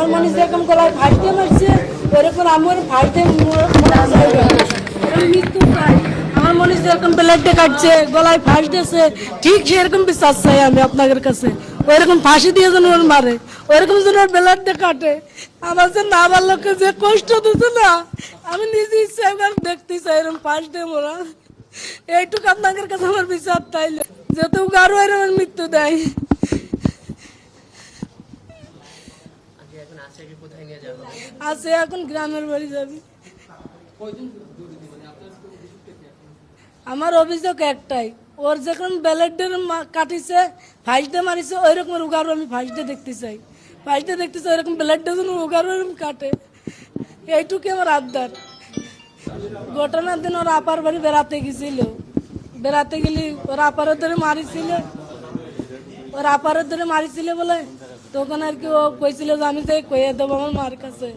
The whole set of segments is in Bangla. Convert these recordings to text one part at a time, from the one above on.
আমার মনে হচ্ছে গলায় দিয়ে মারছে ওরকম আমার মারা মৃত্যু চাই আমার মনে হচ্ছে এরকম কাটছে, গলায় ফাঁস দিয়েছে, ঠিক সেরকম বিশ্বাস চাই আমি আপনাদের কাছে। ওইরকম ফাঁসি দিয়ে যেন ওর মারে, ওইরকম যেন ওর ব্লেড কাটে। আমার যে না আমার লোককে যে কষ্ট দিচ্ছে না, আমি নিজে ইচ্ছা একবার দেখতে চাই এরকম ফাঁস দিয়ে মোরা। এইটুকু আপনাদের কাছে আমার বিচার তাইলে। যেহেতু আরও এরকম মৃত্যু দেয় আজকে এখন আশাকে কোথায় নিয়ে যাওয়া হবে আছে এখন গ্রামের বাড়ি যাবি। আমার অভিযোগ একটাই ওর যখন ব্যালেটের কাটিছে ফাইসটা মারিছে ওই রকম উগারো আমি ফাইসটা দেখতে চাই। ফাইসটা দেখতে চাই ওরকম ব্যালেটটা যেন উগারো এরকম কাটে। এইটুকু আমার আবদার। ঘটনার দিন ওর আপার বাড়ি বেড়াতে গেছিল। বেড়াতে গেলি ওর আপারের ধরে মারিছিল। ওর আপারের ধরে মারিছিল বলে তখন আর কি ও কইছিল যে আমি তাই কইয়ে দেবো, আমার মার কাছে।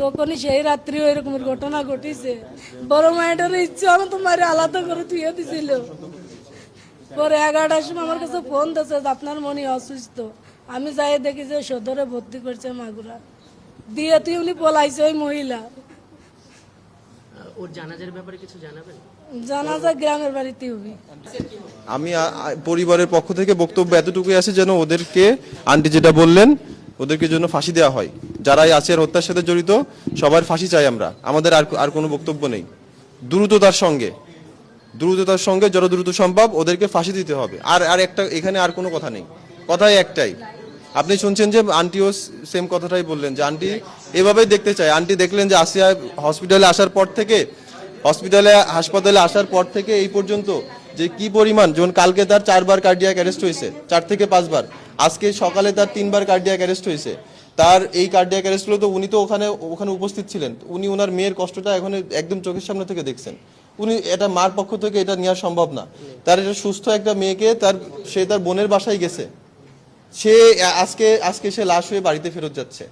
তখনই সেই রাত্রি ওই রকমের ঘটনা ঘটিছে। বড় মায়ের ইচ্ছে আমি তো মারে আলাদা করে থুয়ে দিছিল। পরে এগারোটার সময় আমার কাছে ফোন দিয়েছে যে আপনার মনে অসুস্থ। আমি যাই দেখি যে সদরে ভর্তি করছে মাগুরা। দিয়ে তুই উনি পলাইছে ওই মহিলা। ওর জানাজার ব্যাপারে কিছু জানাবেন? জানা গ্রামের বাড়িতে হবি। আমি পরিবারের পক্ষ থেকে বক্তব্য এতটুকুই আছে যেন ওদেরকে আন্টি যেটা বললেন ওদেরকে জন্য ফাঁসি দেওয়া হয়। যারা আছে হত্যার সাথে জড়িত সবার ফাঁসি চাই আমরা। আমাদের আর আর কোনো বক্তব্য নেই। দ্রুততার সঙ্গে দ্রুততার সঙ্গে যত দ্রুত সম্ভব ওদেরকে ফাঁসি দিতে হবে। আর আর একটা এখানে আর কোনো কথা নেই। কথাই একটাই আপনি শুনছেন যে আন্টিও সেম কথাটাই বললেন, যে আন্টি এভাবেই দেখতে চায়। আন্টি দেখলেন যে আসিয়া হসপিটালে আসার পর থেকে হসপিটালে হাসপাতালে আসার পর থেকে এই পর্যন্ত যে কি পরিমাণ যেমন কালকে তার চারবার কার্ডিয়াক অ্যারেস্ট হয়েছে, চার থেকে পাঁচবার, আজকে সকালে তার তিনবার কার্ডিয়াক অ্যারেস্ট হয়েছে। তার এই কার্ডিয়াক অ্যারেস্টগুলো তো উনি তো ওখানে ওখানে উপস্থিত ছিলেন। উনি ওনার মেয়ের কষ্টটা এখন একদম চোখের সামনে থেকে দেখছেন। উনি এটা মার পক্ষ থেকে এটা নেওয়া সম্ভব না। তার এটা সুস্থ একটা মেয়েকে তার, সে তার বোনের বাসায় গেছে। সে, আজকে আজকে সে লাশ হয়ে বাড়িতে ফেরত যাচ্ছে।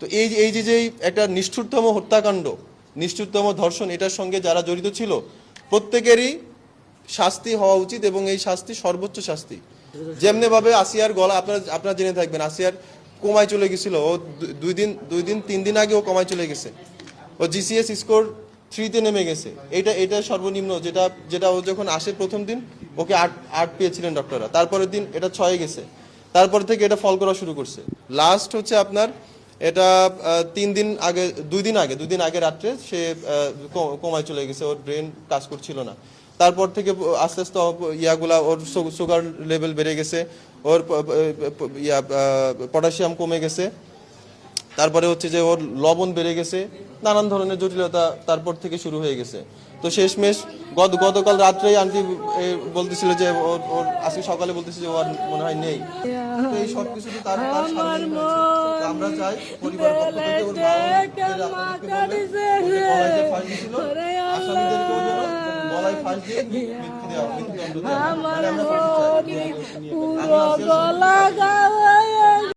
তো এই এই যে যে একটা নিষ্ঠুরতম হত্যাকাণ্ড, নিষ্ঠুরতম ধর্ষণ, এটার সঙ্গে যারা জড়িত ছিল, প্রত্যেকেরই শাস্তি হওয়া উচিত এবং এই শাস্তি সর্বোচ্চ শাস্তি। যেমনি ভাবে আসিয়ার গলা, আপনারা আপনারা জেনে থাকবেন, আসিয়ার কমায় চলে গেছিল। ও দুই দিন দুই দিন, তিন দিন আগে ও কমায় চলে গেছে। ও জিসিএস স্কোর থ্রিতে নেমে গেছে। এটা এটা সর্বনিম্ন, যেটা যেটা ও যখন আসে প্রথম দিন, ওকে আট আট পেয়েছিলেন ডক্টররা তারপরের দিন এটা ছয়ে গেছে। তারপর থেকে এটা ফল করা শুরু করছে। লাস্ট হচ্ছে আপনার, এটা তিন দিন আগে, দুই দিন আগে, দুই দিন আগে রাত্রে সে কমায় চলে গেছে, ওর ব্রেন কাজ করছিল না। তারপর থেকে আস্তে আস্তে ইয়াগুলা, ওর সুগার লেভেল বেড়ে গেছে, ওর ইয়া পটাশিয়াম কমে গেছে। তারপরে হচ্ছে যে ওর লবণ বেড়ে গেছে নানান ধরনের জটিলতা তারপর থেকে শুরু হয়ে গেছে তো শেষমেশ গত গতকাল রাত্রেই আন্টি বলতেছিল যে ওর ওর আজকে সকালে বলতেছে যে ওর মনে হয় নেই তো এই সব কিছু তার তার সামনেই হয়েছে। আমরা চাই পরিবারের পক্ষ থেকে ওর মা আসামিদেরকেও যেন গলায় ফাঁস দিয়ে মৃত্যু দেওয়া মৃত্যুদণ্ড দেওয়া। আমার মানে আমরা ফাঁসি চাই।